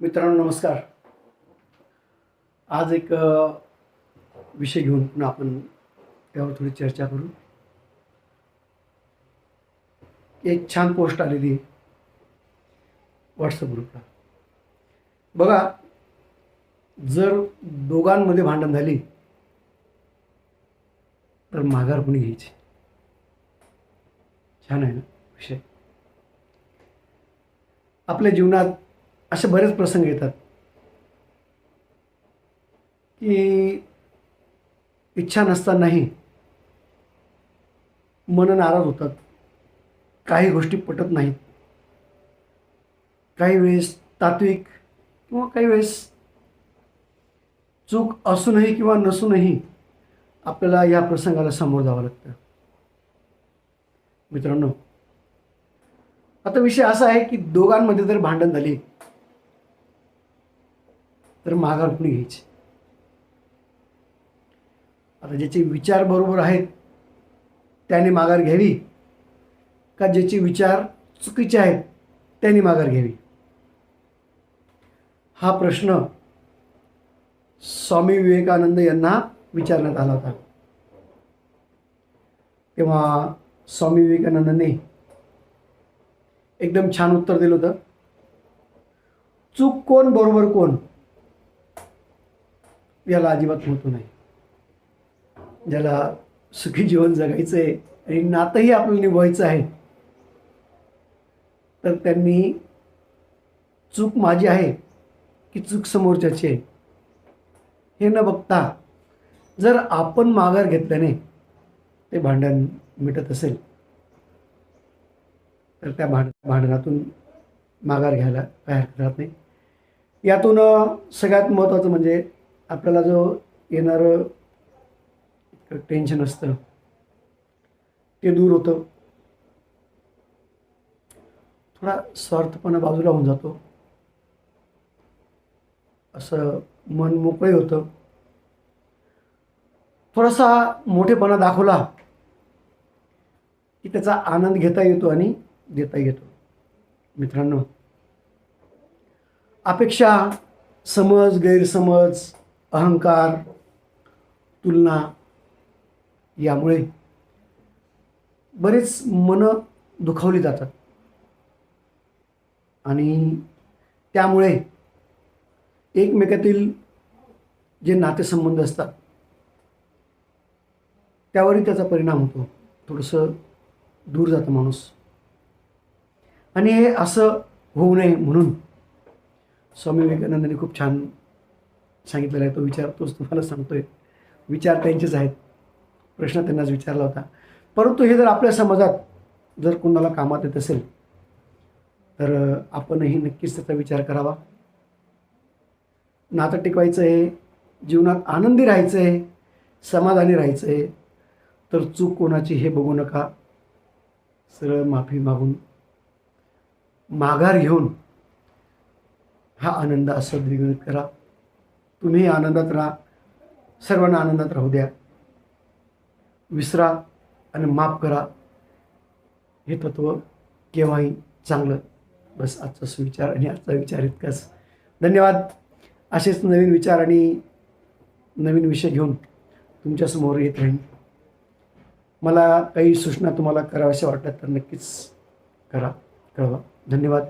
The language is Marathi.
मित्रांनो नमस्कार. आज एक विषय घेऊन पुन्हा आपण त्यावर थोडी चर्चा करू. एक छान पोस्ट आलेली व्हॉट्सअप ग्रुपला बघा जर दोघांमध्ये भांडण झाली तर माघार कोणी घ्यायची? छान आहे ना विषय. आपल्या जीवनात असे बरेच प्रसंग येतात. की इच्छा नसतानाही मन नाराज होतात. काही गोष्टी पटत नाहीत. काही वेळेस तात्विक किंवा काही वेळेस चूक असूनही किंवा नसूनही आपल्याला या प्रसंगाला समोर जावं लागतं. मित्रांनो आता विषय असा आहे की दोघांमध्ये जर भांडण झाली तर माघार कुणी घ्यायची. आता ज्याचे विचार बरोबर आहेत त्याने माघार घ्यावी. का ज्याचे विचार चुकीचे आहेत त्यांनी माघार घ्यावी? हा प्रश्न स्वामी विवेकानंद यांना विचारण्यात आला होता. तेव्हा स्वामी विवेकानंदांनी एकदम छान उत्तर दिलं होतं. चूक कोण बरोबर कोण? याला अजिबात महत्त्व नाही. ज्याला सुखी जीवन जगायचं आहे आणि नातंही आपल्याला निभवायचं आहे तर त्यांनी चूक माझी आहे की चूक समोरच्याची आहे हे न बघता जर आपण माघार घेतल्याने ते भांडण मिटत असेल तर त्या भांड भांडणातून माघार घ्यायला काय हरकत राहत नाही. यातून सगळ्यात महत्त्वाचं म्हणजे आपल्याला जो येणारं टेन्शन असतं ते दूर होतं. थोडा स्वार्थपणा बाजूला होऊन जातो. असं मन मोकळे होतं. थोडासा मोठेपणा दाखवला की त्याचा आनंद घेता येतो आणि देता येतो. मित्रांनो अपेक्षा समज गैरसमज अहंकार तुलना यामुळे बरेच मनं दुखावली जातात. आणि त्यामुळे एकमेकातील जे नातेसंबंध असतात त्यावरही त्याचा परिणाम होतो. थोडंसं दूर जातं माणूस. आणि हे असं होऊ नये म्हणून स्वामी विवेकानंदांनी खूप छान सांगितलेला आहे तो विचार तोच तुम्हाला सांगतोय. विचार त्यांचेच आहेत. प्रश्न त्यांनाच विचारला होता. परंतु हे जर आपल्या समाजात जर कोणाला कामात येत असेल तर आपणही नक्कीच त्याचा विचार करावा. नातं टिकवायचं आहे जीवनात आनंदी राहायचं आहे समाधानी राहायचं आहे तर चूक कोणाची हे बघू नका. सरळ माफी मागून माघार घेऊन हा आनंद असं द्विगुणित करा. तुम्ही आनंदात राहा. सर्वांना आनंदात राहू द्या. विसरा आणि माफ करा. हे तत्व केव्हाही चांगलं. बस आजचा सुविचार आणि आजचा विचार इतकाच. धन्यवाद. असेच नवीन विचार आणि नवीन विषय घेऊन तुमच्यासमोर येत राहीन. मला काही सूचना तुम्हाला कराव्याशा वाटतात तर नक्कीच करा कळवा. धन्यवाद.